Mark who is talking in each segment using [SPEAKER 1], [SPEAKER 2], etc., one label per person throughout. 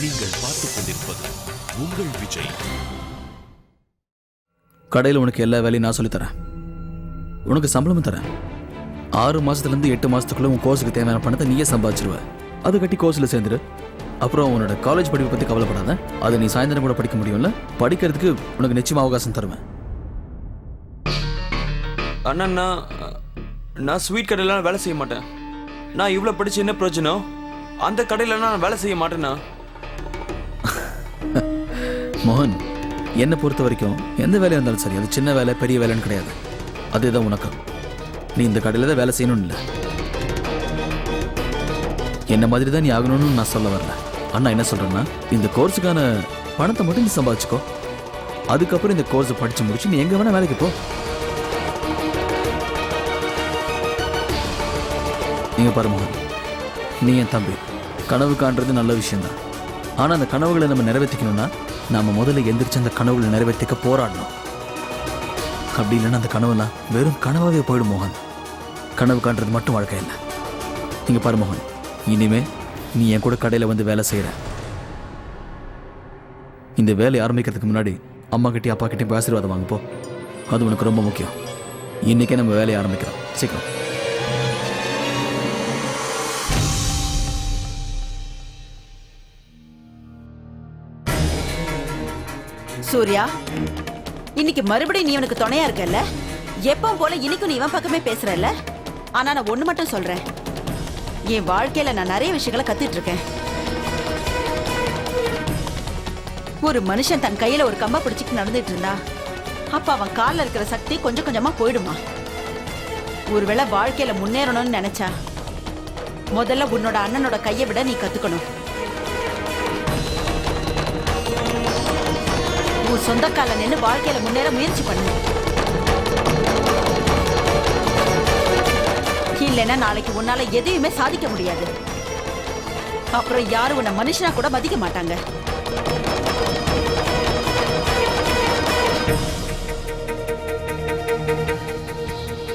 [SPEAKER 1] நீங்கள் பார்த்துக் கொண்டிருப்பது உங்கள் விஜய்.
[SPEAKER 2] கடையில் உனக்கு எல்லா வேலையும் நான் சொல்லித் தரேன். உனக்கு சம்பளமும் தரேன். ஆறு மாசத்துலேருந்து எட்டு மாசத்துக்குள்ள உன் கோர்ஸுக்கு தேவையான பணத்தை நீயே சம்பாதிச்சிருவ. அது கட்டி கோர்ஸில் சேர்ந்துரு. அப்புறம் உன்னோட காலேஜ் படிப்பை பற்றி கவலைப்படாத. அதை நீ சாயந்தரம் கூட படிக்க முடியும்ல? படிக்கிறதுக்கு உனக்கு நிச்சயமா அவகாசம் தருவேன்.
[SPEAKER 3] அண்ணா நான் ஸ்வீட் கடையில வேலை செய்ய மாட்டேன். நான் இவ்வளோ படிச்சு என்ன பிரயோஜனம்? அந்த கடையில நான் வேலை செய்ய மாட்டேண்ணா
[SPEAKER 2] மோகன் என்னை பொறுத்த வரைக்கும் எந்த வேலையாக இருந்தாலும் சரி அது சின்ன வேலை பெரிய வேலைன்னு கிடையாது. அதுதான் உனக்கு நீ இந்த கடையில் தான் வேலை செய்யணும்னு இல்லை என்ன மாதிரி தான் நீ ஆகணும்னு நான் சொல்ல வரல. அண்ணா என்ன சொல்றேன்னா இந்த கோர்ஸுக்கான பணத்தை மட்டும் நீ சம்பாதிச்சுக்கோ. அதுக்கப்புறம் இந்த கோர்ஸை படிச்சு முடிச்சு நீ எங்க வேணால் வேலைக்கு போ. நீங்க பாரு மோகன் நீ என் தம்பி. கனவு காண்றது நல்ல விஷயம்தான். ஆனா அந்த கனவுகளை நம்ம நிறைவேற்றிக்கணும்னா நாம முதல்ல எந்திரிச்சு அந்த கனவுகளை நிறைவேற்றிக்க போராடணும். அப்படி இல்லைன்னா அந்த கனவுலாம் வெறும் கனவாகவே போயிடும் மோகன். கனவு காண்றது மட்டும் வாழ்க்கை இல்லை நீங்கள் பாரு மோகன். இனிமே நீ என் கூட கடையில் வந்து வேலை செய்கிற இந்த வேலையை ஆரம்பிக்கிறதுக்கு முன்னாடி அம்மா கிட்டே அப்பா கிட்டே போய் ஆசீர்வாதம் வாங்கப்போ. அது உனக்கு ரொம்ப முக்கியம். இன்னைக்கே நம்ம வேலையை ஆரம்பிக்கிறோம். சீக்கிரம்.
[SPEAKER 4] சூர்யா இன்னைக்கு மறுபடியும் நீ உனக்கு துணையா இருக்கல்ல? எப்பவும் போல இன்னைக்கும் நீ இவன் பக்கமே பேசுறல்ல? ஆனா நான் ஒண்ணு மட்டும் சொல்றேன். என் வாழ்க்கையில நான் நிறைய விஷயங்களை கத்துட்டு இருக்கேன். ஒரு மனுஷன் தன் கையில ஒரு கம்ப பிடிச்சிட்டு நடந்துட்டு இருந்தா அப்ப அவன் காலில் இருக்கிற சக்தி கொஞ்சம் கொஞ்சமா போயிடுமா? ஒருவேளை வாழ்க்கையில முன்னேறணும்னு நினைச்சா முதல்ல உன்னோட அண்ணனோட கையை விட நீ கத்துக்கணும். உன் சொந்த கால நின்று வாழ்க்கையில முன்னேற முயற்சி பண்ணு. இல்லைன்னா நாளைக்கு உன்னால எதையுமே சாதிக்க முடியாது. அப்புறம் யாரும் உன்னை மனுஷனா கூட மதிக்க மாட்டாங்க.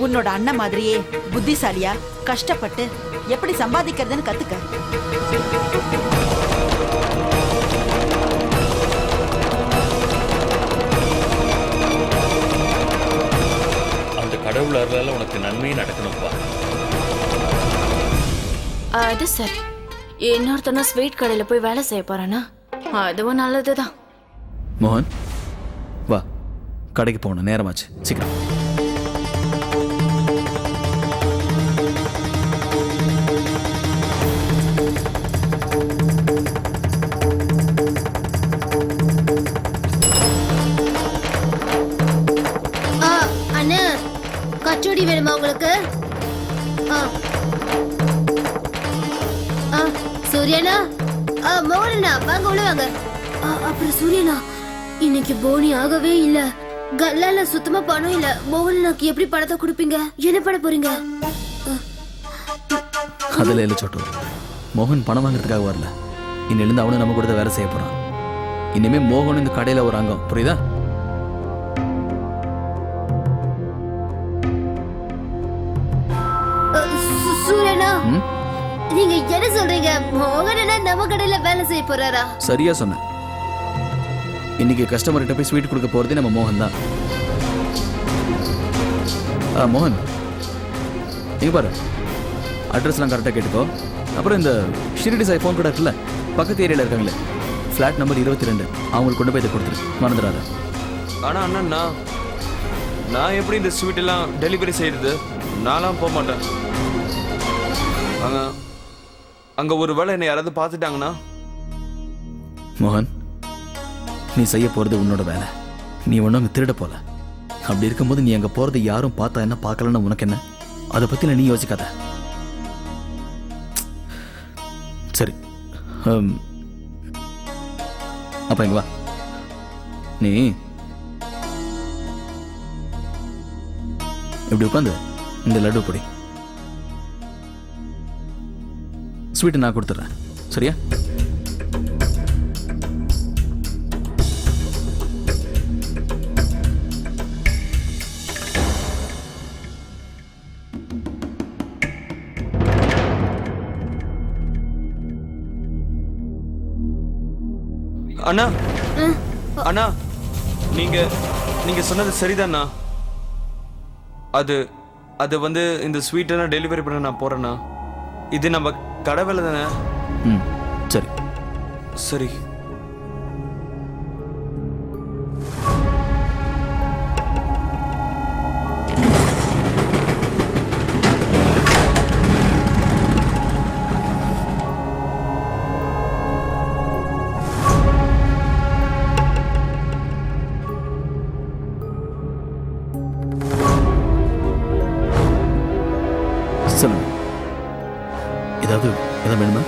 [SPEAKER 4] உன்னோட அண்ணன் மாதிரியே புத்திசாலியா கஷ்டப்பட்டு எப்படி சம்பாதிக்கிறதுன்னு கத்துக்க.
[SPEAKER 1] கடவுள் அருளால உனக்கு நன்மையே நடக்கணும்ப்பா.
[SPEAKER 5] அது சரி. இன்னொருத்தனும் ஸ்வீட் கடையில் போய் வேலை செய்ய போறானா? அதுவும் நல்லதுதான்.
[SPEAKER 2] மோகன் வா. கடைக்கு போகணும். நேரமாச்சு. சீக்கிரம்.
[SPEAKER 6] ஜோடி வேணுமா உங்களுக்கு? ஆ. ஆ சூரியனா? ஆ மோகனா வாங்க உள்ள வாங்க. ஆ, அப்புறம் சூரியனா? இன்னைக்கு போனி ஆகவே இல்ல. கல்லால சுத்தமா பணம் இல்ல. மோகனாக்கு எப்படி பணத்தை கொடுப்பீங்க? என்ன பண்ண போறீங்க?
[SPEAKER 2] அதுல இல்ல சொட்டு. மோகன் பணம் வாங்குறதுக்காக வரல. இன்னிலிருந்து அவனும் நம்ம கூட வேலை செய்ய போகிறான் இனிமே மோகன் இந்த கடையில் ஒரு அங்கம். புரியுதா?
[SPEAKER 6] நீங்க என்ன சொல்றீங்க? மோகனா நம்ம கடையில வேலை செய்ய போறாரா?
[SPEAKER 2] சரியா சொன்னேன் இன்னைக்கு கஸ்டமர்கிட்ட போய் ஸ்வீட் கொடுக்க போறதே நம்ம மோகன் தான். ஆ மோகன். இங்க பாரு. அட்ரஸ்லாம் கரெக்டாக கேட்டுக்கோ. அப்புறம் இந்த ஷிரடி சாய் ஃபோன் கூட இருக்குல்ல? பக்கத்து ஏரியாவில் இருக்காங்களே. ஃப்ளாட் நம்பர் இருபத்தி ரெண்டு அவங்களுக்கு கொண்டு போய் இதை கொடுத்துரு. மறந்துடாத.
[SPEAKER 3] ஆனா அண்ணா நான் நான் எப்படி இந்த ஸ்வீட் எல்லாம் டெலிவரி செய்யறது? நான்லாம் போக மாட்டேன். அங்க அங்க ஒரு வேளை என்னை யாராவது பார்த்துட்டாங்கன்னா?
[SPEAKER 2] மோகன் நீ செய்ய போறது உன்னோட வேலை. நீ ஒன்றும் அங்கே திருட போல. அப்படி இருக்கும்போது நீ அங்கே போறது யாரும் பார்த்தா என்ன பார்க்கலன்னு உனக்கு என்ன? அதை பற்றின நீ யோசிக்காத. சரி. ஹம். அப்ப வா. நீ இப்படி உட்காந்து இந்த லட்டு பிடி. ஸ்வீட்டை நான் கொடுத்துட்றேன். சரியா?
[SPEAKER 3] அண்ணா. அண்ணா நீங்க நீங்க சொன்னது சரிதாண்ணா. அது அது வந்து இந்த ஸ்வீட்டெல்லாம் டெலிவரி பண்ண நான் போறேண்ணா. இது நம்ம கடை வேலை தானே?
[SPEAKER 2] ம் சரி.
[SPEAKER 3] சரி.
[SPEAKER 2] எதாவது வேணுமா?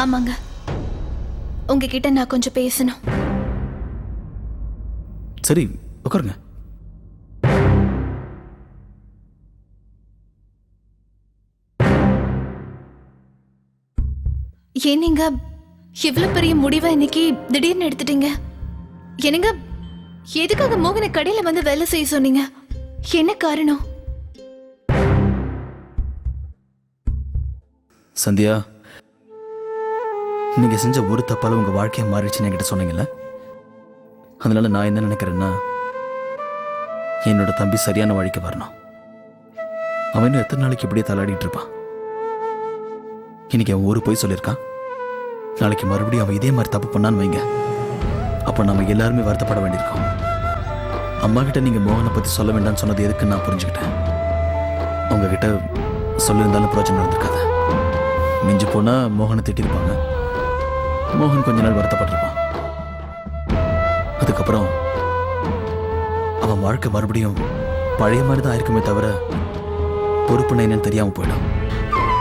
[SPEAKER 7] ஆமாங்க. உங்ககிட்ட நான் கொஞ்சம் பேசணும்.
[SPEAKER 2] சரி உட்காருங்க.
[SPEAKER 7] ஏன் நீங்க இவ்வளவு பெரிய முடிவை இன்னைக்கு திடீர்னு எடுத்துட்டீங்க? என்னங்க எதுக்காக மோகன கடையில வந்து வேலை செய்ய சொன்னீங்க? என்ன காரணம்?
[SPEAKER 2] சந்தியா நீங்கள் செஞ்ச ஒரு தப்பால உங்க வாழ்க்கையை மாறிடுச்சுன்னு என்கிட்ட சொன்னீங்கல்ல? அதனால நான் என்ன நினைக்கிறேன்னா என்னோட தம்பி சரியான வழிக்கு வரணும். அவன் இன்னும் எத்தனை நாளைக்கு இப்படியே தலாடிட்டு இருப்பான்? இன்னைக்கு அவன் ஒரு போய் சொல்லியிருக்கான். நாளைக்கு மறுபடியும் அவன் இதே மாதிரி தப்பு பண்ணான்னு வைங்க. அப்போ நம்ம எல்லாருமே வருத்தப்பட வேண்டியிருக்கோம். அம்மா கிட்ட நீங்க மோகனை பற்றி சொல்ல வேண்டாம்னு சொன்னது எதுக்குன்னு நான் புரிஞ்சுக்கிட்டேன். உங்ககிட்ட சொல்லியிருந்தாலும் பிரச்சனை இருந்திருக்காது. மிஞ்சி போனா மோகனை திட்டிருப்பாங்க. மோகன் கொஞ்ச நாள் வருத்தப்பட்டிருப்பான். அதுக்கப்புறம் அவன் வாழ்க்கை மறுபடியும் பழைய மாதிரி தான் இருக்குமே தவிர பொறுப்புன்னு என்னன்னு தெரியாம போயிடும்.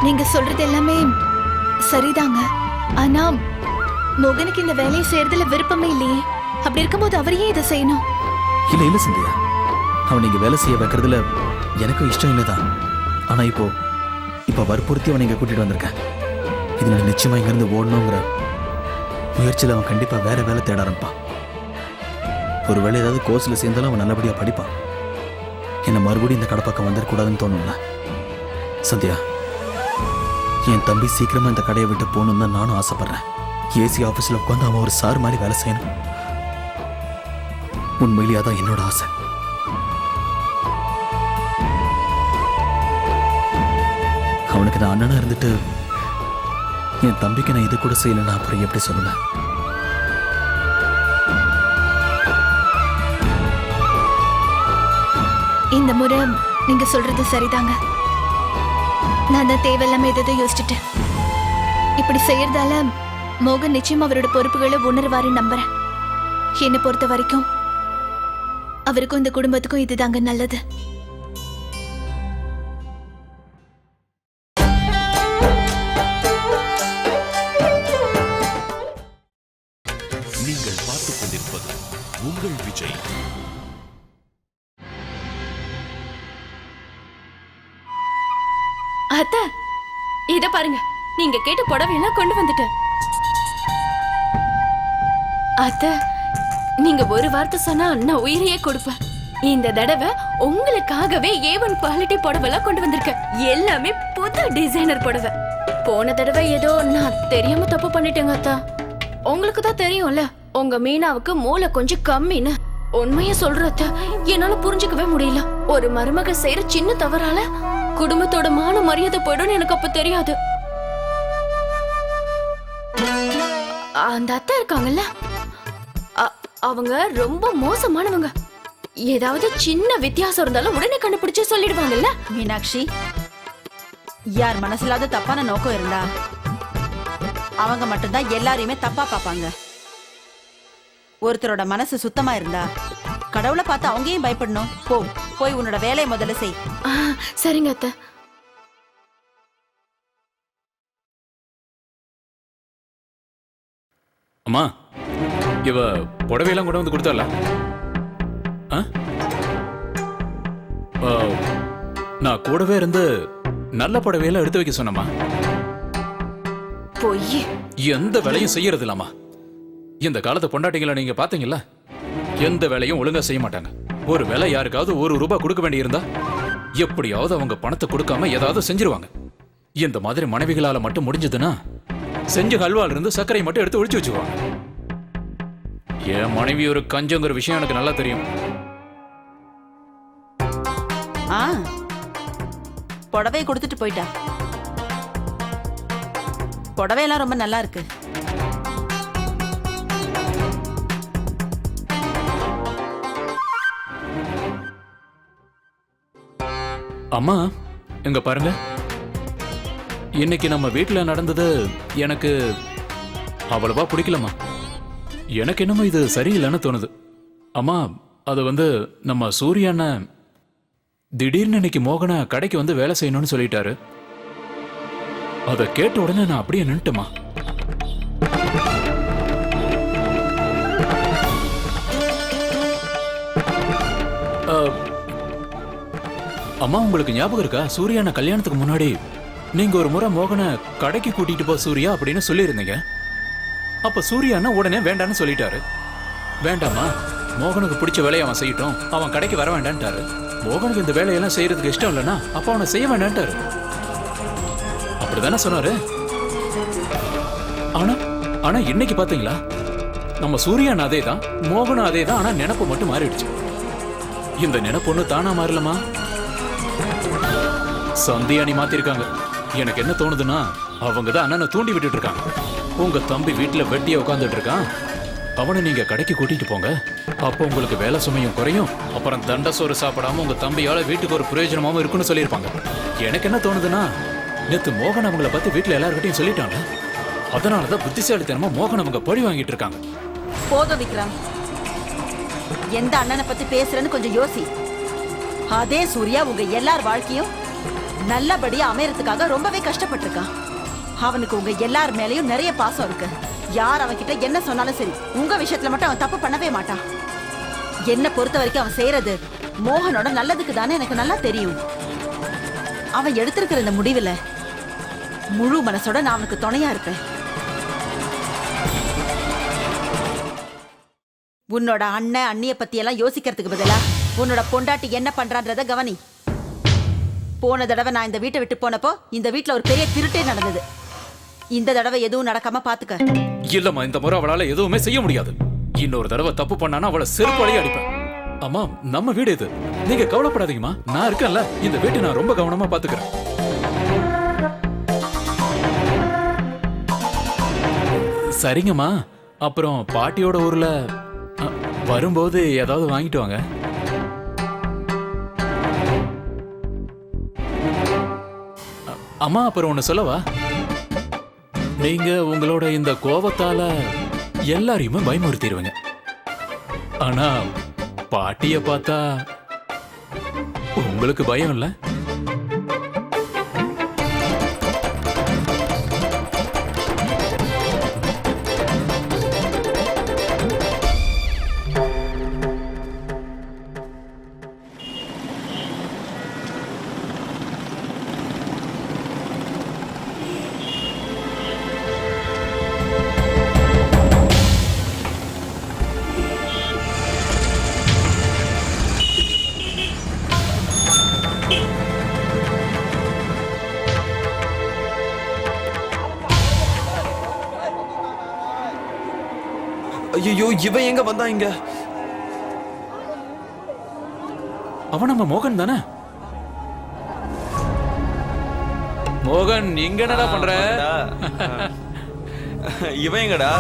[SPEAKER 7] நீங்க சொல்றது எல்லாமே சரிதாங்க. ஆனா மோகனுக்கு இந்த வேலையை செய்யறதுல விருப்பமே இல்லையே. அப்படி இருக்கும்போது அவர் ஏன் இதை செய்யணும்?
[SPEAKER 2] இல்ல இல்ல சந்தியா. அவன் இங்க வேலை செய்ய வைக்கிறதுல எனக்கும் இஷ்டம் இல்லதான். ஆனா இப்போ இப்போ வற்புறுத்தி அவனை இங்கே கூட்டிகிட்டு வந்திருக்கேன். இது நிச்சயமா நிச்சயமாக இங்கேருந்து ஓடணுங்கிற முயற்சியில் அவன் கண்டிப்பாக வேறு வேலை தேட ஆரம்பிப்பான். ஒருவேளை ஏதாவது கோர்ஸில் சேர்ந்தாலும் அவன் நல்லபடியாக படிப்பான். என்னை மறுபடியும் இந்த கடை பக்கம் வந்துடக்கூடாதுன்னு தோணும்ல? சந்தியா என் தம்பி சீக்கிரமாக இந்த கடையை விட்டு போகணுன்னு தான் நானும் ஆசைப்பட்றேன். ஏசி ஆஃபீஸில் உட்காந்து அவன் ஒரு சார் மாதிரி வேலை செய்யணும். உண்மையிலேயே தான் என்னோட ஆசை. அவனுக்கு நான் அண்ணனாக இருந்துட்டு என் தம்பிக்கு நான் இது கூட செய்யலைன்னா அப்புறம் எப்படி சொல்லுவேன்?
[SPEAKER 7] இந்த முறை நீங்க சொல்றது சரிதாங்க. நான் தான் தேவையில்லாம எதோ யோசிச்சுட்டேன் இப்படி செய்யறதால மோகன் நிச்சயம் அவரோட பொறுப்புகளை உணர்வாரு நம்புறேன். என்னை பொறுத்த வரைக்கும் அவருக்கும் இந்த குடும்பத்துக்கும் இதுதாங்க நல்லது.
[SPEAKER 5] கேட்ட புடவையெல்லாம் கொண்டு வந்துட்டேன் அத்த நீங்க ஒரு வார்த்தை சொன்னா நான் உயிரையே கொடுப்பேன். இந்த தடவை உங்களுக்காகவே ஏ ஒன் குவாலிட்டி புடவைலாம் கொண்டு வந்திருக்கேன். எல்லாமே புது டிசைனர் புடவை. போன தடவை ஏதோ நான் தெரியாம தப்பு பண்ணிட்டேங்க அத்தா. உங்களுக்கு தான் தெரியும்ல உங்க மீனாவுக்கு மூளை கொஞ்சம் கம்மின்னு. உண்மைய சொல்றத என்னால புரிஞ்சுக்கவே முடியல. ஒரு மருமக செய்யற சின்ன தவறால குடும்பத்தோட மான மரியாதை போயிடும்னு எனக்கு அப்ப தெரியாது. அந்த அத்தை இருக்காங்கல்ல? அவங்க ரொம்ப மோசமானவங்க. ஏதாவது சின்ன வித்தியாசம் இருந்தாலும் உடனே கண்டுபிடிச்சு சொல்லிடுவாங்கல்ல?
[SPEAKER 4] மீனாட்சி யார் மனசில்லாத தப்பான நோக்கம் இருந்தா அவங்க மட்டும்தான் எல்லாரையுமே தப்பா பார்ப்பாங்க. ஒருத்தரோட மனசு சுத்தமா இருந்தா கடவுளை பார்த்து அவங்க ஏன் பயப்படணும். போ போய் உன்னோட வேலையை முதல்ல செய்.
[SPEAKER 5] சரிங்க அத்தை.
[SPEAKER 8] அம்மா இவ புடவையெல்லாம் கொண்டு வந்து கொடுத்தால நான் கூடவே இருந்து நல்ல புடவையெல்லாம் எடுத்து வைக்க சொன்னம்மா.
[SPEAKER 5] பொய்
[SPEAKER 8] எந்த வேலையும் செய்யறது இல்லாமா இந்த காலத்து பொண்டாட்டிங்களை நீங்க பாத்தீங்கல்ல எந்த வேலையும் ஒழுங்கா செய்ய மாட்டாங்க. ஒரு வேலை யாருக்காவது ஒரு ரூபாய் கொடுக்க வேண்டியிருந்தா எப்படியாவது அவங்க பணத்தை கொடுக்காம ஏதாவது செஞ்சிருவாங்க. இந்த மாதிரி மனைவிகளால மட்டும் முடிஞ்சதுன்னா செஞ்ச ஹல்வால இருந்து சர்க்கரையை மட்டும் எடுத்து ஒழிச்சு வச்சுக்குவாங்க என் மனைவி ஒரு கஞ்சங்கிற விஷயம் எனக்கு நல்லா தெரியும்.
[SPEAKER 4] ஆ புடவையை கொடுத்துட்டு போயிட்டா. புடவையெல்லாம் ரொம்ப நல்லா இருக்கு.
[SPEAKER 8] அம்மா இங்க பாருங்க. இன்னைக்கு நம்ம வீட்டில் நடந்தது எனக்கு அவ்வளவா பிடிக்கலம்மா. எனக்கு என்னமோ இது சரியில்லைன்னு தோணுது. அம்மா அது வந்து நம்ம சூரியனை திடீர்னு இன்னைக்கு மோகனை கடைக்கு வந்து வேலை செய்யணும்னு சொல்லிட்டாரு. அதை கேட்ட உடனே நான் அப்படியே நின்ட்டேம்மா அம்மா உங்களுக்கு ஞாபகம் இருக்கா? சூர்யாண்ண கல்யாணத்துக்கு முன்னாடி நீங்க ஒரு முறை மோகனை கடைக்கு கூட்டிட்டு போ சூர்யா அப்படின்னு சொல்லியிருந்தீங்க. அப்ப சூர்யானா உடனே வேண்டான்னு சொல்லிட்டாரு. வேண்டாமா? மோகனுக்கு பிடிச்ச வேலையை அவன் செய்யட்டும். அவன் கடைக்கு வர வேண்டான்ட்டாரு. மோகனுக்கு இந்த வேலையெல்லாம் செய்யறதுக்கு இஷ்டம் இல்லைன்னா அப்ப அவனை செய்ய வேண்டான்ட்டாரு. அப்படிதானே சொன்னாரு? ஆனா ஆனா இன்னைக்கு பாத்தீங்களா? நம்ம சூர்யான் அதே தான் மோகனும் அதே தான் ஆனா நினப்பு மட்டும் மாறிடுச்சு. இந்த நினைப்பு ஒண்ணு தானா மாறலமா? சந்தியானி மாத்திருக்காங்க. எனக்கு என்ன தோணுதுன்னா அவங்க தான் அண்ணனை தூண்டி விட்டுட்டு இருக்காங்க. உங்க தம்பி வீட்டில் வெட்டியா உட்காந்துட்டு இருக்கான். அவனை நீங்க கடைக்கு கூட்டிட்டு போங்க. அப்போ உங்களுக்கு வேலை சுமையும் குறையும். அப்புறம் தண்ட சோறு சாப்பிடாம உங்க தம்பியால வீட்டுக்கு ஒரு பிரயோஜனமாவும் இருக்குன்னு சொல்லியிருப்பாங்க. எனக்கு என்ன தோணுதுன்னா நேத்து மோகன் அவங்கள பத்தி வீட்டுல எல்லாருக்கிட்டையும் சொல்லிட்டாங்க. அதனாலதான் புத்திசாலித்தனமா மோகன் அவங்க பழி வாங்கிட்டு இருக்காங்க.
[SPEAKER 4] போதும் விக்ரம். எந்த அண்ணனை பத்தி பேசுறேன்னு கொஞ்சம் யோசி. அதே சூர்யா உங்க எல்லார் வாழ்க்கையும் நல்லபடியா அமையறதுக்காக ரொம்பவே கஷ்டப்பட்டிருக்கான் அவனுக்கு உங்க எல்லார் மேலயும் நிறைய பாசம் இருக்கு. யார் அவன்கிட்ட என்ன சொன்னாலும் சரி உங்க விஷயத்துல மட்டும் அவன் தப்பு பண்ணவே மாட்டான். என்ன பொறுத்த வரைக்கும் அவன் செய்யறது மோகனோட நல்லதுக்கு தானே எனக்கு நல்லா தெரியும். அவன் எடுத்திருக்கிற இந்த முடிவுல முழு மனசோட நான் அவனுக்கு துணையா இருப்பேன். உன்னோட அண்ணன் அண்ணிய பத்தி எல்லாம் யோசிக்கிறதுக்கு பதிலா உன்னோட பொண்டாட்டி என்ன பண்றான்றத கவனி. போன தடவை நான் இந்த வீட்டை விட்டு போனப்போ இந்த வீட்ல ஒரு பெரிய திருட்டே நடந்தது. இந்த தடவை எதுவும் நடக்காம பாத்துக்க.
[SPEAKER 8] இல்லம்மா இந்த முறை அவளால எதுவுமே செய்ய முடியாது. இன்னொரு தடவை தப்பு பண்ணானா அவளை செருப்பாலேயே அடிப்பேன். அம்மா நம்ம வீடு இது. நீங்க கவலைப்படாதீங்கம்மா. நான் இருக்கேன்ல. இந்த வீட்டை நான் ரொம்ப கவனமா பாத்துக்கிறேன். சரிங்கம்மா. அப்புறம் பாட்டியோட ஊர்ல அ, வரும்போது ஏதாவது வாங்கிட்டு வாங்க. அம்மா அப்புறம் ஒன்று சொல்லவா? நீங்க உங்களோட இந்த கோபத்தால எல்லாரையுமே பயமுறுத்திடுவீங்க ஆனா பாட்டிய பார்த்தா உங்களுக்கு பயம் இல்லை?
[SPEAKER 3] ஐயோ இவன் எங்க வந்தா இங்க?
[SPEAKER 8] அவன் நம்ம மோகன் தானே? மோகன் இங்க என்னடா பண்ற?
[SPEAKER 3] இவன் எங்கடா?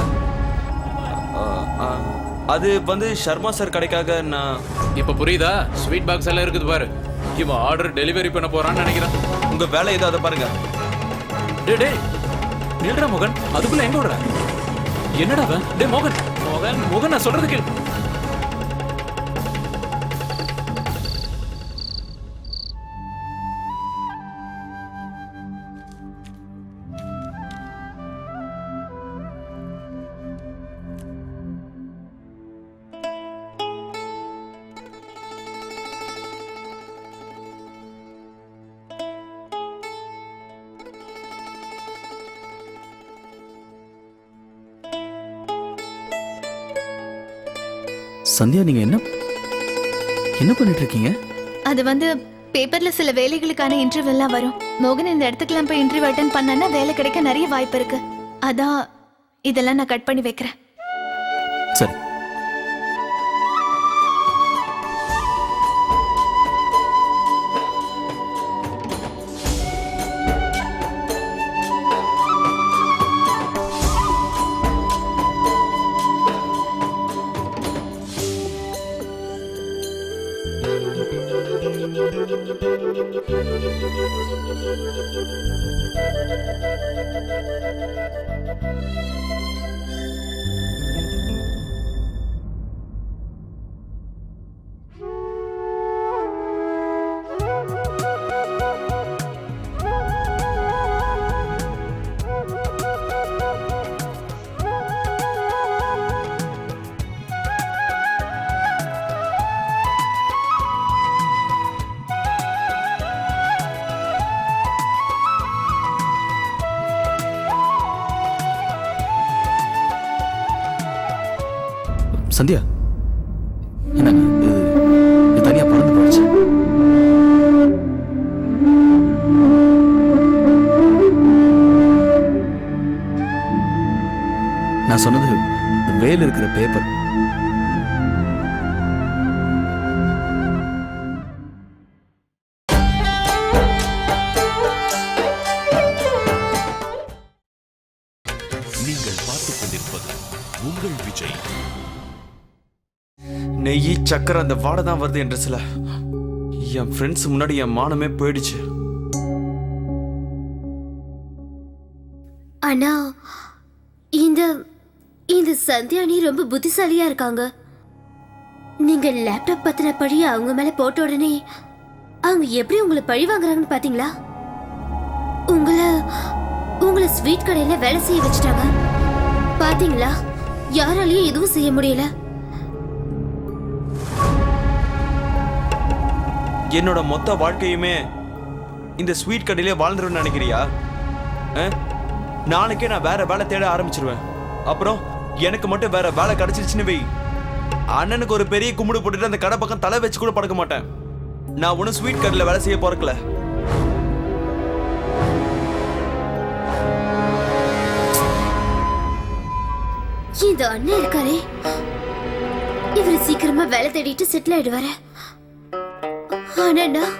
[SPEAKER 3] அது வந்து சர்மா சார் கடைக்காக நான்
[SPEAKER 8] இப்ப புரியுதா? ஸ்வீட் பாக்ஸ் எல்லாம் இருக்குது பாரு. இவன் ஆர்டர் டெலிவரி பண்ண போறான்னு நினைக்கிறேன்.
[SPEAKER 3] உங்க வேலை ஏதோ அதை பாருங்க.
[SPEAKER 8] டேய் டேய். நில்றா மோகன். அதுக்குள்ள எங்க விடுற என்னடா டேய் மோகன். மோகன் மோகன் நான் சொல்றது கேள்வி
[SPEAKER 2] சந்தியா நீங்க என்ன என்ன பண்ணிட்டு இருக்கீங்க
[SPEAKER 7] அது வந்து பேப்பர்ல சில வேலைகளுக்கான இன்டர்வியூ எல்லாம் வரும். மோகன் இந்த இடத்துக்குலாம் போய் இன்டர்வியூ அட்டன் பண்ணனா வேலை கிடைக்க நிறைய வாய்ப்பு இருக்கு. அதான் இதெல்லாம் நான் கட் பண்ணி வைக்கிறேன்.
[SPEAKER 2] Thank you. சந்தியா? என்னங்க இது? பறந்து போயிடுச்சு நான் சொன்னது வேல் இருக்கிற பேப்பர்
[SPEAKER 3] சக்கரை அந்த வாடை தான் வருது என்ற சில என் ஃப்ரெண்ட்ஸ் முன்னாடி என் மானமே போயிடுச்சு.
[SPEAKER 6] ஆனா இந்த இந்த சந்தியானி ரொம்ப புத்திசாலியா இருக்காங்க. நீங்க லேப்டாப் பத்தின பழிய அவங்க மேல போட்ட உடனே அவங்க எப்படி உங்களை பழி வாங்குறாங்கன்னு பாத்தீங்களா? உங்களை உங்களை ஸ்வீட் கடையில வேலை செய்ய வச்சுட்டாங்க. பாத்தீங்களா? யாராலையும் எதுவும் செய்ய முடியல.
[SPEAKER 3] என்னோட மொத்த வாழ்க்கையுமே இந்த ஸ்வீட் கடையிலே வாழ்ந்துருவேன்னு நினைக்கிறியா? ஆ? நாளைக்கே நான் வேற வேலை தேட ஆரம்பிச்சிருவேன். அப்புறம் எனக்கு மட்டும் வேற வேலை கிடைச்சிருச்சுன்னு வை. அண்ணனுக்கு ஒரு பெரிய கும்பிடு போட்டுட்டு அந்த கடை பக்கம் தலை வச்சு கூட படுக்க மாட்டேன். நான் ஒன்றும் ஸ்வீட் கடையில் வேலை செய்ய பிறக்கல
[SPEAKER 6] இந்த அண்ணன் இருக்காரே. இவர் சீக்கிரமா வேலை தேடிட்டு செட்டில் ஆயிடுவாரு. ஆனா நான்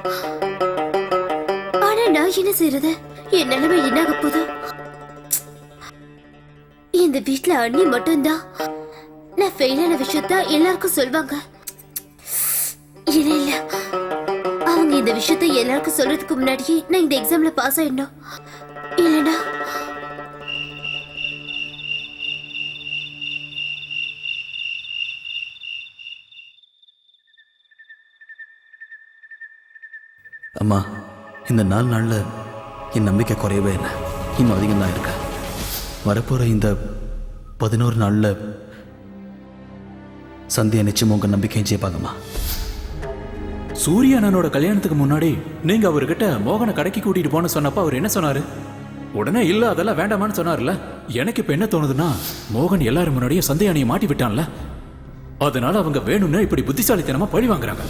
[SPEAKER 6] ஆனா நான் என்ன செய்யறது என் நிலைமை என்னாக போகுது? இந்த வீட்டுல அண்ணி மட்டும்தான். நான் ஃபெயிலான விஷயத்த எல்லாருக்கும் சொல்வாங்க. இல்ல இல்ல. அவங்க இந்த விஷயத்த எல்லாருக்கும் சொல்றதுக்கு முன்னாடியே நான் இந்த எக்ஸாம்ல பாஸ் ஆயிடணும்.
[SPEAKER 2] இல்லைன்னா இந்த நாலு நாளில் என் நம்பிக்கை குறையவே இல்லை. இன்னும் அதிகம் தான் இருக்கு. வரப்போகிற இந்த பதினோரு நாளில் சந்தியா நிச்சயம் உங்கள் நம்பிக்கையும் ஜெயிப்பாங்கம்மா
[SPEAKER 8] சூரிய கல்யாணத்துக்கு முன்னாடி நீங்க அவர்கிட்ட மோகனை கடைக்கு கூட்டிட்டு போன சொன்னப்ப அவர் என்ன சொன்னாரு? உடனே இல்ல அதெல்லாம் வேண்டாமான்னு சொன்னார்ல எனக்கு இப்ப என்ன தோணுதுன்னா மோகன் எல்லாரும் முன்னாடியும் சந்தேகனையை மாட்டி விட்டான்ல. அதனால அவங்க வேணும்னு இப்படி புத்திசாலித்தனமா பழி வாங்குறாங்க.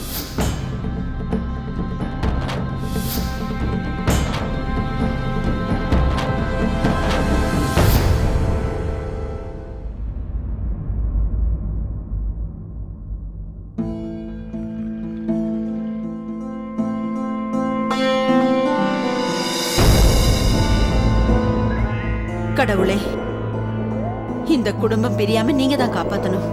[SPEAKER 4] குடும்பம் பிரியாம நீங்க தான் காப்பாத்தணும்.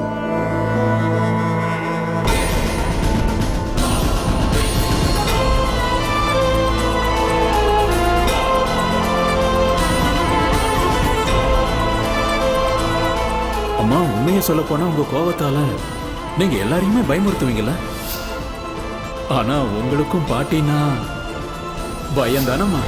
[SPEAKER 8] அம்மா உண்மையை சொல்ல போனா உங்க கோவத்தால நீங்க எல்லாரையுமே பயமுறுத்துவீங்கல்ல? ஆனா உங்களுக்கும் பாட்டினா பயம் தானம்மா